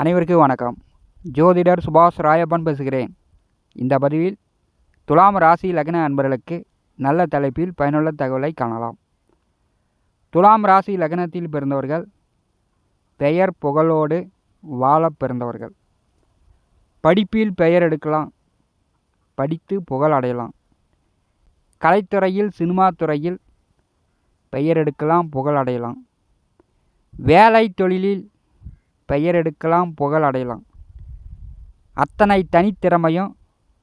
அனைவருக்கும் வணக்கம். ஜோதிடர் சுபாஷ் ராயப்பன் பேசுகிறேன். இந்த பதிவில் துலாம் ராசி லக்ன அன்பர்களுக்கு நல்ல தலைப்பில் பயனுள்ள தகவலை காணலாம். துலாம் ராசி லக்னத்தில் பிறந்தவர்கள் பெயர் புகழோடு வாழ பிறந்தவர்கள். படிப்பில் பெயர் எடுக்கலாம் படித்து புகழ் அடையலாம். கலைத்துறையில் சினிமா துறையில் பெயர் எடுக்கலாம் புகழ் அடையலாம். வேலை தொழிலில் பெயர் எடுக்கலாம் புகழ் அடையலாம். அத்தனை தனித்திறமையும்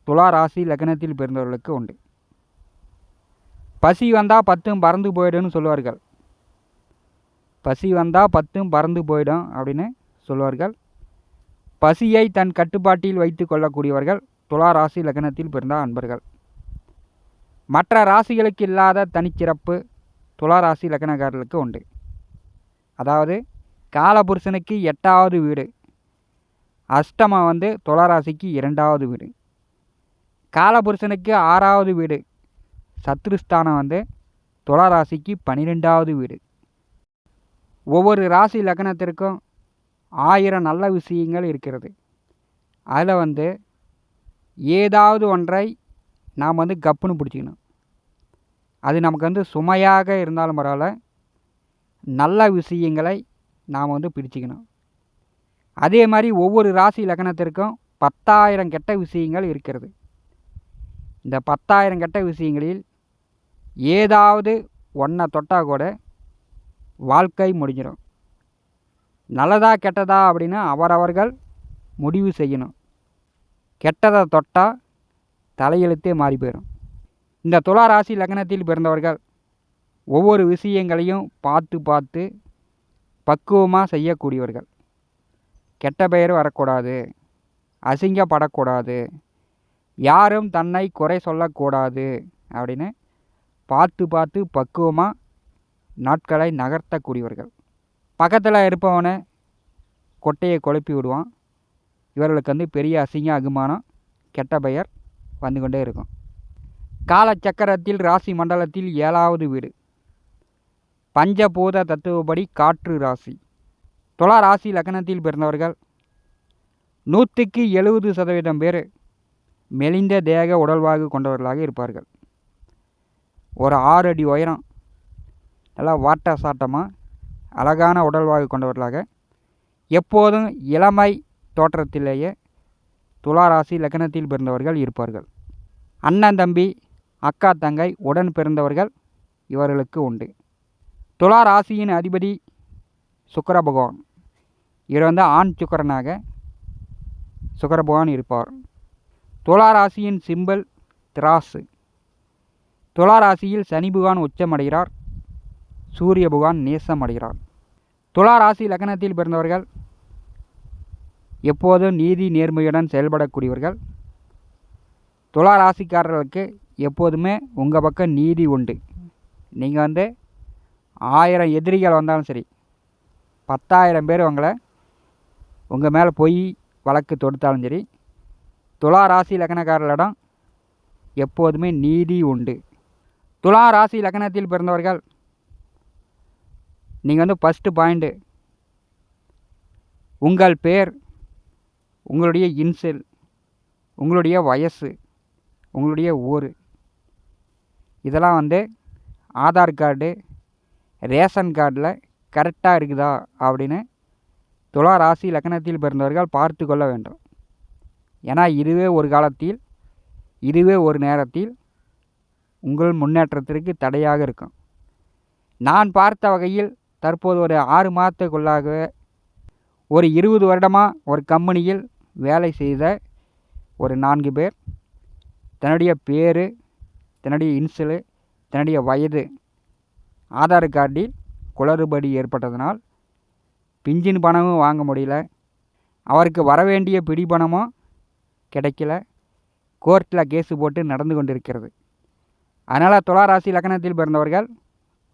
துலா ராசி லக்னத்தில் பிறந்தவர்களுக்கு உண்டு. பசி வந்தால் பத்தும் பறந்து போயிடும்னு சொல்லுவார்கள் பசி வந்தால் பத்தும் பறந்து போயிடும் அப்படின்னு சொல்லுவார்கள் பசியை தன் கட்டுப்பாட்டில் வைத்து கொள்ளக்கூடியவர்கள் துலா ராசி லக்னத்தில் பிறந்த அன்பர்கள். மற்ற ராசிகளுக்கு இல்லாத தனிச்சிறப்பு துலா ராசி லக்னக்காரர்களுக்கு உண்டு. அதாவது காலபுருஷனுக்கு எட்டாவது வீடு. அஷ்டமம் வந்து துளராசிக்கு இரண்டாவது வீடு. காலபுருஷனுக்கு ஆறாவது வீடு. சத்ருஸ்தானம் வந்து துளராசிக்கு பன்னிரெண்டாவது வீடு. ஒவ்வொரு ராசி லக்னத்திற்கும் ஆயிரம் நல்ல விஷயங்கள் இருக்கிறது. அதில் வந்து ஏதாவது ஒன்றை நாம் வந்து கப்புன்னு பிடிச்சிக்கணும். அது நமக்கு வந்து சுமையாக இருந்தாலும் பரவாயில்ல. நல்ல விஷயங்களை நாம் வந்து பிடிச்சிக்கணும் அதே மாதிரி ஒவ்வொரு ராசி லக்னத்திற்கும் பத்தாயிரம் கெட்ட விஷயங்கள் இருக்கிறது. இந்த பத்தாயிரம் கெட்ட விஷயங்களில் ஏதாவது ஒன்றை தொட்டால் கூட வாழ்க்கை முடிஞ்சிடும் நல்லதா கெட்டதா அப்படின்னு அவரவர்கள் முடிவு செய்யணும். கெட்டதை தொட்டால் தலையெழுத்தே மாறி போயிடும் இந்த துலா ராசி லக்னத்தில் பிறந்தவர்கள் ஒவ்வொரு விஷயங்களையும் பார்த்து பார்த்து பக்குவமாக செய்யக்கூடியவர்கள். கெட்ட பெயர் வரக்கூடாது. அசிங்கப்படக்கூடாது. யாரும் தன்னை குறை சொல்லக்கூடாது. அப்படின்னு பார்த்து பார்த்து பக்குவமாக நாட்களை நகர்த்தக்கூடியவர்கள். பக்கத்தில் இருப்பவனை கொட்டையை குழப்பி விடுவான். இவர்களுக்கு வந்து பெரிய அசிங்க அகுமானம் கெட்ட பெயர் வந்து கொண்டே இருக்கும். காலச்சக்கரத்தில் ராசி மண்டலத்தில் ஏழாவது வீடு. பஞ்சபூத தத்துவப்படி காற்று ராசி. துலா ராசி லக்னத்தில் பிறந்தவர்கள் நூற்றுக்கு எழுபது சதவீதம் பேர் மெலிந்த தேக உடல்வாகு கொண்டவர்களாக இருப்பார்கள். ஒரு ஆறு அடி உயரம் நல்லா வாட்ட சாட்டமாக அழகான உடல்வாகு கொண்டவர்களாக எப்போதும் இளமை தோற்றத்திலேயே துளாராசி லக்னத்தில் பிறந்தவர்கள் இருப்பார்கள். அண்ணன் தம்பி அக்கா தங்கை உடன் பிறந்தவர்கள் இவர்களுக்கு உண்டு. துலா ராசியின் அதிபதி சுக்கர பகவான். இவர் வந்து ஆண் சுக்கரனாக சுக்கர பகவான் இருப்பார். துலா ராசியின் சிம்பல் திராசு. துலா ராசியில் சனி பகவான் உச்சமடைகிறார். சூரிய பகவான் நேசம் அடைகிறார் துலா ராசி லக்னத்தில் பிறந்தவர்கள் எப்போதும் நீதி நேர்மையுடன் செயல்படக்கூடியவர்கள். துலா ராசிக்காரர்களுக்கு எப்போதுமே உங்கள் பக்கம் நீதி உண்டு. நீங்கள் வந்து ஆயிரம் எதிரிகள் வந்தாலும் சரி பத்தாயிரம் பேர் உங்களை உங்கள் மேலே பொய் வழக்கு தொடுத்தாலும் சரி துலா ராசி லக்னக்காரர்களிடம் எப்போதுமே நீதி உண்டு. துலா ராசி லக்னத்தில் பிறந்தவர்கள் நீங்கள் வந்து ஃபஸ்ட்டு பாயிண்ட்டு உங்கள் பேர் உங்களுடைய இன்செல் உங்களுடைய வயசு உங்களுடைய ஊர். இதெல்லாம் வந்து ஆதார் கார்டு ரேஷன் கார்டில் கரெக்டாக இருக்குதா அப்படின்னு துலா ராசி லக்னத்தில் பிறந்தவர்கள் பார்த்து கொள்ள வேண்டும். ஏன்னா இதுவே ஒரு காலத்தில் இதுவே ஒரு நேரத்தில் உங்கள் முன்னேற்றத்திற்கு தடையாக இருக்கும். நான் பார்த்த வகையில் தற்போது ஒரு ஆறு மாதத்துக்குள்ளாகவே ஒரு இருபது வருடமாக ஒரு கம்பெனியில் வேலை செய்த ஒரு நான்கு பேர் தன்னுடைய பேர் தன்னுடைய இன்சலு தன்னுடைய வயது ஆதார் கார்டில் குளறுபடி ஏற்பட்டதனால் பிஞ்சின் பணமும் வாங்க முடியல. அவருக்கு வர வேண்டிய பிடிபணமும் கிடைக்கல. கோர்ட்டில் கேஸு போட்டு நடந்து கொண்டிருக்கிறது. அதனால் துளாராசி லக்னத்தில் பிறந்தவர்கள்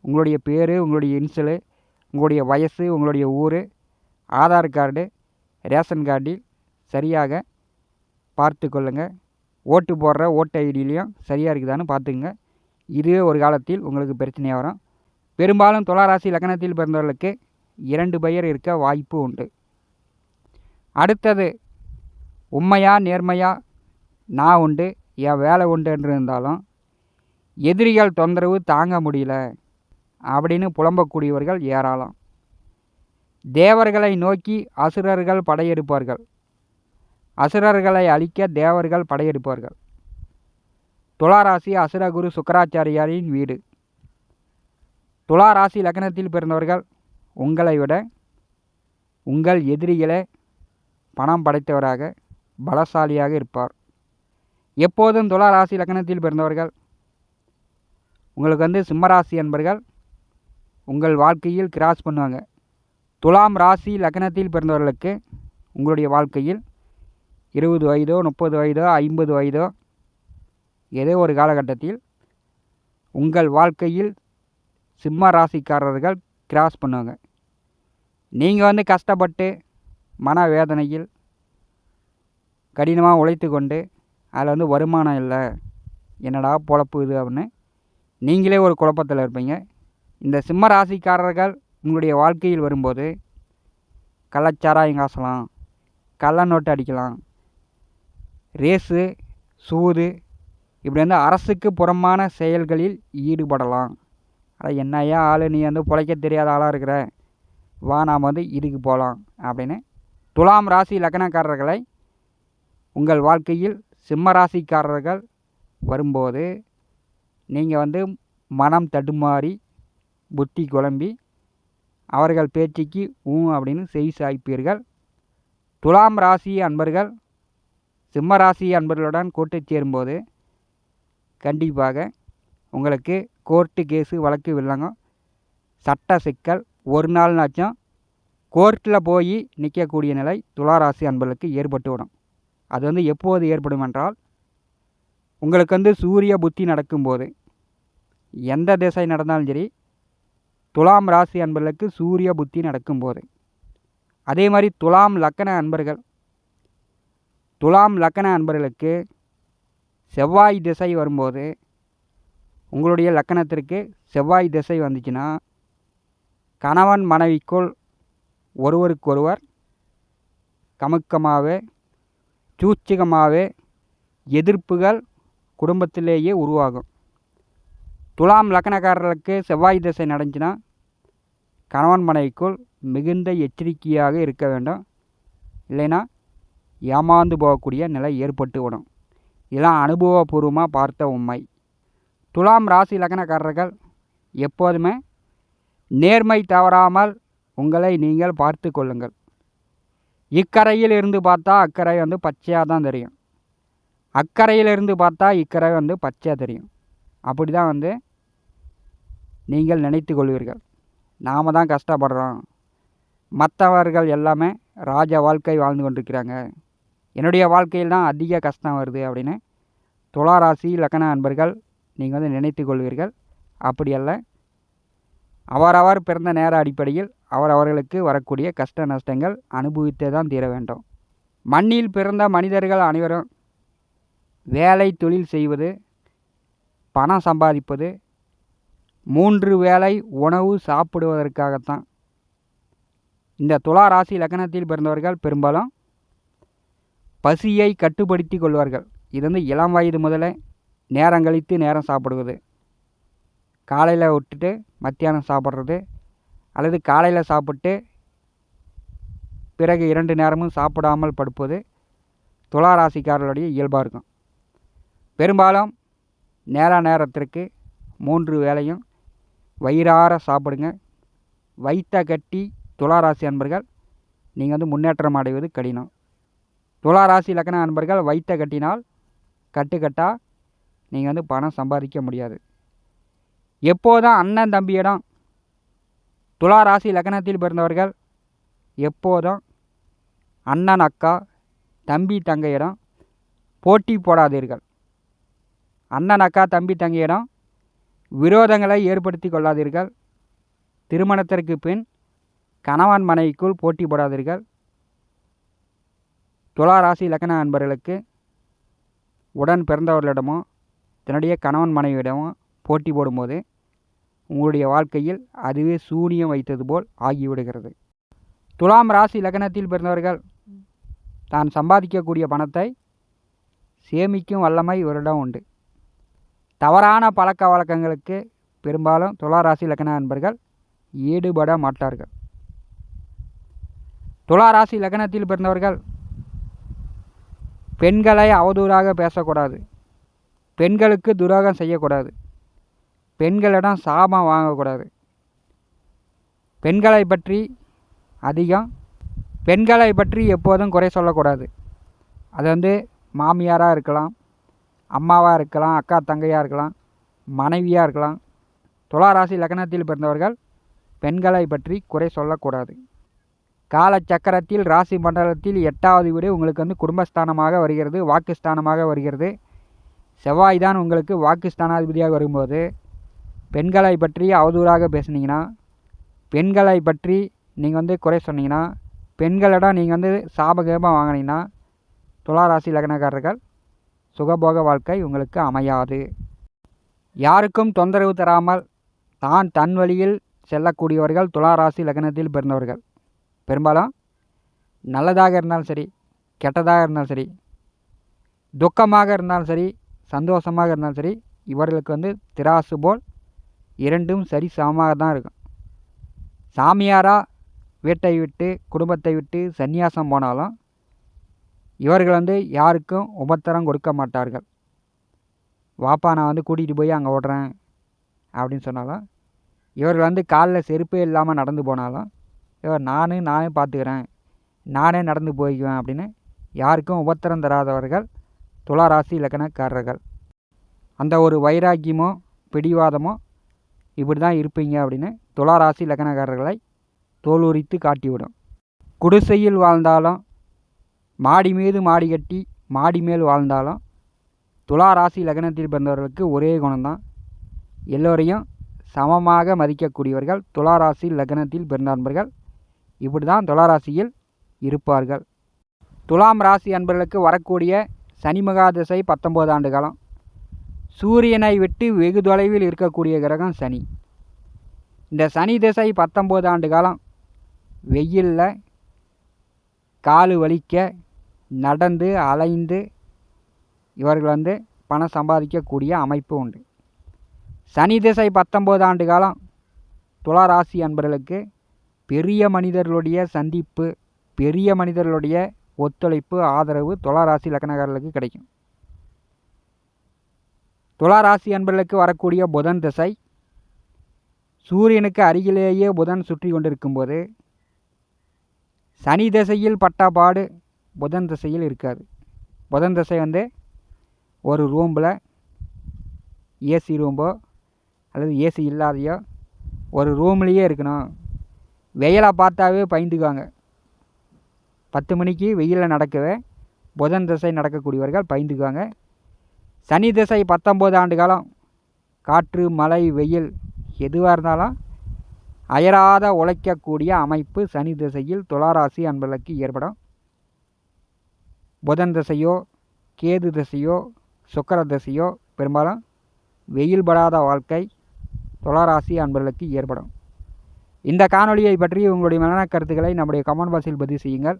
உங்களுடைய பேர் உங்களுடைய இன்சலு உங்களுடைய வயசு உங்களுடைய ஊர் ஆதார் கார்டு ரேஷன் கார்டில் சரியாக பார்த்து கொள்ளுங்கள் ஓட்டு போடுற ஓட்டு ஐடியிலையும் சரியாக இருக்குதான்னு பார்த்துக்குங்க. இதுவே ஒரு காலத்தில் உங்களுக்கு பிரச்சனையாக வரும். பெரும்பாலும் துளாராசி லக்னத்தில் பிறந்தவர்களுக்கு இரண்டு பெயர் இருக்க வாய்ப்பு உண்டு. அடுத்தது உண்மையா நேர்மையா? நான் உண்டு. என் வேலை உண்டு என்று இருந்தாலும் எதிரிகள் தொந்தரவு தாங்க முடியல அப்படின்னு புலம்பக்கூடியவர்கள் ஏராளம். தேவர்களை நோக்கி அசுரர்கள் படையெடுப்பார்கள் அசுரர்களை அழிக்க தேவர்கள் படையெடுப்பார்கள் துளாராசி அசுரகுரு சுக்கராச்சாரியாரின் வீடு. துலா ராசி லக்னத்தில் பிறந்தவர்கள் உங்களை விட உங்கள் எதிரிகளை பணம் படைத்தவராக பலசாலியாக இருப்பார். எப்போதும் துலா ராசி லக்னத்தில் பிறந்தவர்கள் உங்களுக்கு வந்து சிம்மராசி என்பர்கள் உங்கள் வாழ்க்கையில் கிராஸ் பண்ணுவாங்க. துலாம் ராசி லக்னத்தில் பிறந்தவர்களுக்கு உங்களுடைய வாழ்க்கையில் இருபது வயதோ முப்பது வயதோ ஐம்பது வயதோ ஏதோ ஒரு காலகட்டத்தில் உங்கள் வாழ்க்கையில் சிம்ம ராசிக்காரர்கள் கிராஸ் பண்ணுவாங்க. நீங்கள் வந்து கஷ்டப்பட்டு மன வேதனையில் கடினமாக உழைத்து கொண்டு அதில் வந்து வருமானம் இல்லை என்னடா பொழப்பு இது அப்படின்னு நீங்களே ஒரு குழப்பத்தில் இருப்பீங்க. இந்த சிம்ம ராசிக்காரர்கள் உங்களுடைய வாழ்க்கையில் வரும்போது கள்ளச்சாராயம் காசலாம் கள்ள நோட்டு அடிக்கலாம் ரேஸு சூது இப்படி வந்து அரசுக்கு புறம்பான செயல்களில் ஈடுபடலாம். அட என்னையா ஆள் நீ வந்து பிழைக்க தெரியாத ஆளாக இருக்கிற? வா நாம் வந்து இதுக்கு போகலாம் அப்படின்னு. துலாம் ராசி லக்னக்காரர்களை உங்கள் வாழ்க்கையில் சிம்ம ராசிக்காரர்கள் வரும்போது நீங்கள் வந்து மனம் தடுமாறி புத்தி குழம்பி அவர்கள் பேச்சுக்கு ஊ அப்படின்னு செய் சாய்ப்பீர்கள். துலாம் ராசி அன்பர்கள் சிம்ம ராசி அன்பர்களுடன் கூட்டு சேரும்போது கண்டிப்பாக உங்களுக்கு கோர்ட்டு கேஸு வழக்கு இல்லைங்க சட்ட சிக்கல் ஒரு நாள்னாச்சும் கோர்ட்டில் போய் நிற்கக்கூடிய நிலை துளாராசி அன்பர்களுக்கு ஏற்பட்டுவிடும் அது வந்து எப்போது ஏற்படும் என்றால் உங்களுக்கு வந்து சூரிய புத்தி நடக்கும்போது எந்த திசை நடந்தாலும் சரி துலாம் ராசி அன்பர்களுக்கு சூரிய புத்தி நடக்கும்போது. அதே மாதிரி துலாம் லக்கண அன்பர்கள் துலாம் லக்கண அன்பர்களுக்கு செவ்வாய் திசை வரும்போது உங்களுடைய லக்கணத்திற்கு செவ்வாய் திசை வந்துச்சுன்னா கணவன் மனைவிக்குள் ஒருவருக்கொருவர் கமுக்கமாகவே சூச்சிகமாகவே எதிர்ப்புகள் குடும்பத்திலேயே உருவாகும். துலாம் லக்கணக்காரர்களுக்கு செவ்வாய் திசை நடந்துச்சுன்னா கணவன் மனைவிக்குள் மிகுந்த எச்சரிக்கையாக இருக்க வேண்டும். இல்லைன்னா ஏமாந்து போகக்கூடிய நிலை ஏற்பட்டு விடும் இதெல்லாம் அனுபவபூர்வமாக பார்த்த உண்மை. துலாம் ராசி லக்னக்காரர்கள் எப்போதுமே நேர்மை தவறாமல் உங்களை நீங்கள் பார்த்து கொள்ளுங்கள். இக்கரையில் இருந்து பார்த்தா அக்கறை வந்து பச்சையாக தான் தெரியும். அக்கறையில் இருந்து பார்த்தா இக்கரை வந்து பச்சையாக தெரியும். அப்படி தான் வந்து நீங்கள் நினைத்து கொள்வீர்கள். நாம் தான் கஷ்டப்படுறோம். மற்றவர்கள் எல்லாமே ராஜ வாழ்க்கை வாழ்ந்து கொண்டிருக்கிறாங்க. என்னுடைய வாழ்க்கையில் தான் அதிக கஷ்டம் வருது அப்படின்னு துளாராசி லக்கண அன்பர்கள் நீங்கள் வந்து நினைத்து கொள்வீர்கள். அப்படி அல்ல அவரவர் பிறந்த நேர அடிப்படையில் அவரவர்களுக்கு வரக்கூடிய கஷ்ட நஷ்டங்கள் அனுபவித்தே தான் தீர வேண்டும். மண்ணில் பிறந்த மனிதர்கள் அனைவரும் வேலை தொழில் செய்வது பணம் சம்பாதிப்பது மூன்று வேளை உணவு சாப்பிடுவதற்காகத்தான். இந்த துலா ராசி லக்னத்தில் பிறந்தவர்கள் பெரும்பாலும் பசியை கட்டுப்படுத்தி கொள்வார்கள். இது வந்து இளம் வயது முதலே நேரம் கழித்து நேரம் சாப்பிடுவது. காலையில் விட்டுட்டு மத்தியானம் சாப்பிட்றது. அல்லது காலையில் சாப்பிட்டு பிறகு இரண்டு நேரமும் சாப்பிடாமல் படுப்பது துலா ராசிக்காரர்களுடைய இயல்பாக இருக்கும். பெரும்பாலும் நேர நேரத்திற்கு மூன்று வேளையும் வயிறார சாப்பிடுங்க. வைத்த கட்டி துளாராசி அன்பர்கள் நீங்கள் வந்து முன்னேற்றம் அடைவது கடினம். துளாராசி லக்கண அன்பர்கள் வைத்த கட்டினால் கட்டுக்கட்டாக நீங்கள் வந்து பணம் சம்பாதிக்க முடியாது. எப்போதான் அண்ணன் தம்பியிடம் துலா ராசி லக்னத்தில் பிறந்தவர்கள் எப்போதும் அண்ணன் அக்கா தம்பி தங்கையிடம் போட்டி போடாதீர்கள். அண்ணன் அக்கா தம்பி தங்கையிடம் விரோதங்களை ஏற்படுத்தி கொள்ளாதீர்கள். திருமணத்திற்கு பின் கணவன் மனைவிக்குள் போட்டி போடாதீர்கள். துலா ராசி லக்ன அன்பர்களுக்கு உடன் பிறந்தவர்களிடமோ தன்னுடைய கணவன் மனைவியிடமும் போட்டி போடும்போது உங்களுடைய வாழ்க்கையில் அதுவே சூனியம் வைத்தது போல் ஆகிவிடுகிறது. துலாம் ராசி லக்னத்தில் பிறந்தவர்கள் தான் சம்பாதிக்கக்கூடிய பணத்தை சேமிக்கும் வல்லமை இவரிடம் உண்டு. தவறான பழக்க வழக்கங்களுக்கு பெரும்பாலும் துளாராசி லக்ன நண்பர்கள் ஈடுபட மாட்டார்கள். துளாராசி லக்னத்தில் பிறந்தவர்கள் பெண்களை அவதூறாக பேசக்கூடாது. பெண்களுக்கு துரோகம் செய்யக்கூடாது. பெண்களிடம் சாபம் வாங்கக்கூடாது. பெண்களை பற்றி அதிகம் பெண்களை பற்றி எப்போதும் குறை சொல்லக்கூடாது. அது வந்து மாமியாராக இருக்கலாம் அம்மாவாக இருக்கலாம் அக்கா தங்கையாக இருக்கலாம் மனைவியாக இருக்கலாம். துளாராசி லக்னத்தில் பிறந்தவர்கள் பெண்களை பற்றி குறை சொல்லக்கூடாது. காலச்சக்கரத்தில் ராசி மண்டலத்தில் எட்டாவது வீடு உங்களுக்கு வந்து குடும்பஸ்தானமாக வருகிறது வாக்குஸ்தானமாக வருகிறது. செவ்வாய் தான் உங்களுக்கு வாக்குஸ்தானாதிபதியாக வரும்போது பெண்களை பற்றி அவதூறாக பேசுனீங்கன்னா பெண்களை பற்றி நீங்கள் வந்து குறை சொன்னீங்கன்னா பெண்களிடம் நீங்கள் வந்து சாபகேபம் வாங்கினீங்கன்னா துளாராசி லக்னக்காரர்கள் சுகபோக வாழ்க்கை உங்களுக்கு அமையாது. யாருக்கும் தொந்தரவு தராமல் தான் தன் வழியில் செல்லக்கூடியவர்கள் துளாராசி லக்னத்தில் பிறந்தவர்கள். பெரும்பாலும் நல்லதாக இருந்தாலும் சரி கெட்டதாக இருந்தாலும் சரி துக்கமாக இருந்தாலும் சரி சந்தோஷமாக இருந்தாலும் சரி இவர்களுக்கு வந்து திராசு போல் இரண்டும் சரி சமமாக தான் இருக்கும். சாமியாராக வீட்டை விட்டு குடும்பத்தை விட்டு சந்நியாசம் போனாலும் இவர்கள் வந்து யாருக்கும் உபத்திரம் கொடுக்க மாட்டார்கள். வாப்பா நான் வந்து கூட்டிகிட்டு போய் அங்கே ஓடுறேன் அப்படின்னு சொன்னாலும் இவர்கள் வந்து காலில் செருப்பே இல்லாமல் நடந்து போனாலும் இவர் நானே நானே பார்த்துக்கிறேன் நானே நடந்து போய்க்குவேன் அப்படின்னு யாருக்கும் உபத்திரம் தராதவர்கள் துளாராசி இலக்கணக்காரர்கள் அந்த ஒரு வைராக்கியமோ பிடிவாதமோ இப்படி தான் இருப்பீங்க அப்படின்னு துளாராசி இலக்கணக்காரர்களை தோலுரித்து காட்டிவிடும். குடிசையில் வாழ்ந்தாலும் மாடி மீது மாடி கட்டி மாடி மேல் வாழ்ந்தாலும் துலா ராசி லக்னத்தில் பிறந்தவர்களுக்கு ஒரே குணம்தான். எல்லோரையும் சமமாக மதிக்கக்கூடியவர்கள் துலா ராசி லக்னத்தில் பிறந்த நண்பர்கள் இப்படி தான் துலா ராசியில் இருப்பார்கள். துலாம் ராசி அன்பர்களுக்கு வரக்கூடிய சனி மகாதசை பத்தொம்போது ஆண்டு காலம். சூரியனை விட்டு வெகு தொலைவில் இருக்கக்கூடிய கிரகம் சனி. இந்த சனி திசை பத்தொம்போது ஆண்டு காலம். வெயிலில் காலு வலிக்க நடந்து அலைந்து இவர்கள் வந்து பணம் சம்பாதிக்கக்கூடிய அமைப்பு உண்டு. சனி திசை பத்தொம்போது ஆண்டு காலம். துளாராசி அன்பர்களுக்கு பெரிய மனிதர்களுடைய சந்திப்பு பெரிய மனிதர்களுடைய ஒத்துழைப்பு ஆதரவு துளாராசி லக்னகாரர்களுக்கு கிடைக்கும். துளாராசி அன்பர்களுக்கு வரக்கூடிய புதன் திசை சூரியனுக்கு அருகிலேயே புதன் சுற்றி கொண்டிருக்கும்போது சனி திசையில் பட்டாபாடு புதன் திசையில் இருக்காது. புதன் திசை வந்து ஒரு ரூமில் ஏசி ரூம்போ அல்லது ஏசி இல்லாதையோ ஒரு ரூம்லேயே இருக்கணும். வெயிலை பார்த்தாவே பயந்துக்குவாங்க. பத்து மணிக்கு வெயிலில் நடக்கவே புதன் திசை நடக்கக்கூடியவர்கள் பயந்துக்குவாங்க. சனி திசை பத்தொம்போது ஆண்டு காலம். காற்று மழை வெயில் எதுவாக இருந்தாலும் அயராத உழைக்கக்கூடிய அமைப்பு சனி திசையில் துளாராசி அன்பர்களுக்கு ஏற்படும். புதன் திசையோ கேது திசையோ சுக்கர திசையோ பெரும்பாலும் வெயில் படாத வாழ்க்கை துளாராசி அன்பர்களுக்கு ஏற்படும். இந்த காணொலியை பற்றி உங்களுடைய மன கருத்துக்களை நம்முடைய கமெண்ட் பாக்ஸில் பதிவு செய்யுங்கள்.